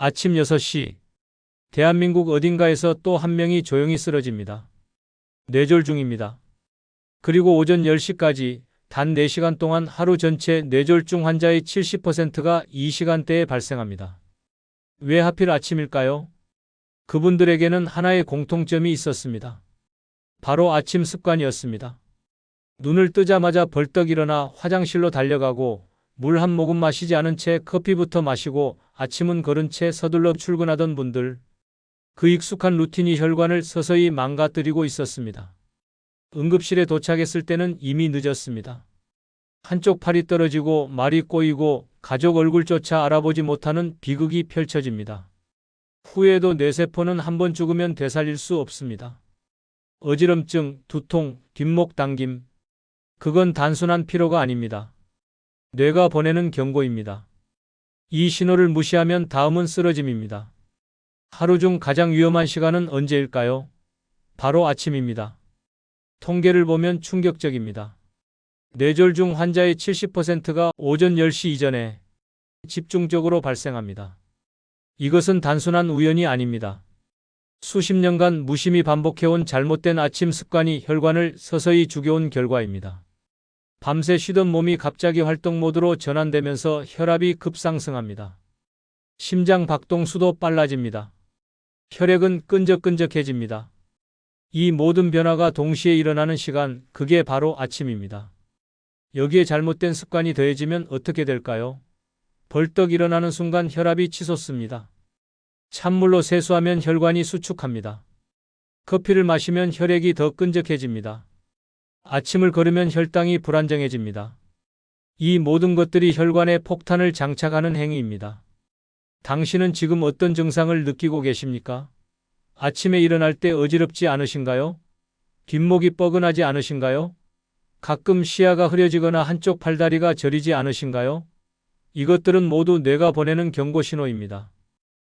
아침 6시. 대한민국 어딘가에서 또 한 명이 조용히 쓰러집니다. 뇌졸 중입니다. 그리고 오전 10시까지 단 4시간 동안 하루 전체 뇌졸중 환자의 70%가 이 시간대에 발생합니다. 왜 하필 아침일까요? 그분들에게는 하나의 공통점이 있었습니다. 바로 아침 습관이었습니다. 눈을 뜨자마자 벌떡 일어나 화장실로 달려가고 물 한 모금 마시지 않은 채 커피부터 마시고 아침은 걸은 채 서둘러 출근하던 분들. 그 익숙한 루틴이 혈관을 서서히 망가뜨리고 있었습니다. 응급실에 도착했을 때는 이미 늦었습니다. 한쪽 팔이 떨어지고 말이 꼬이고 가족 얼굴조차 알아보지 못하는 비극이 펼쳐집니다. 후에도 뇌세포는 한 번 죽으면 되살릴 수 없습니다. 어지럼증, 두통, 뒷목 당김. 그건 단순한 피로가 아닙니다. 뇌가 보내는 경고입니다. 이 신호를 무시하면 다음은 쓰러짐입니다. 하루 중 가장 위험한 시간은 언제일까요? 바로 아침입니다. 통계를 보면 충격적입니다. 뇌졸 중 환자의 70%가 오전 10시 이전에 집중적으로 발생합니다. 이것은 단순한 우연이 아닙니다. 수십 년간 무심히 반복해온 잘못된 아침 습관이 혈관을 서서히 죽여온 결과입니다. 밤새 쉬던 몸이 갑자기 활동 모드로 전환되면서 혈압이 급상승합니다. 심장 박동수도 빨라집니다. 혈액은 끈적끈적해집니다. 이 모든 변화가 동시에 일어나는 시간, 그게 바로 아침입니다. 여기에 잘못된 습관이 더해지면 어떻게 될까요? 벌떡 일어나는 순간 혈압이 치솟습니다. 찬물로 세수하면 혈관이 수축합니다. 커피를 마시면 혈액이 더 끈적해집니다. 아침을 걸으면 혈당이 불안정해집니다. 이 모든 것들이 혈관에 폭탄을 장착하는 행위입니다. 당신은 지금 어떤 증상을 느끼고 계십니까? 아침에 일어날 때 어지럽지 않으신가요? 뒷목이 뻐근하지 않으신가요? 가끔 시야가 흐려지거나 한쪽 팔다리가 저리지 않으신가요? 이것들은 모두 뇌가 보내는 경고 신호입니다.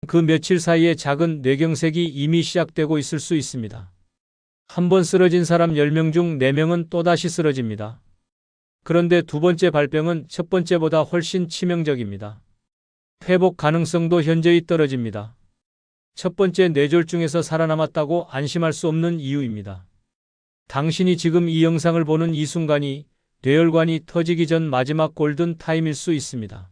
그 며칠 사이에 작은 뇌경색이 이미 시작되고 있을 수 있습니다. 한 번 쓰러진 사람 10명 중 4명은 또다시 쓰러집니다. 그런데 두 번째 발병은 첫 번째보다 훨씬 치명적입니다. 회복 가능성도 현저히 떨어집니다. 첫 번째 뇌졸중에서 살아남았다고 안심할 수 없는 이유입니다. 당신이 지금 이 영상을 보는 이 순간이 뇌혈관이 터지기 전 마지막 골든 타임일 수 있습니다.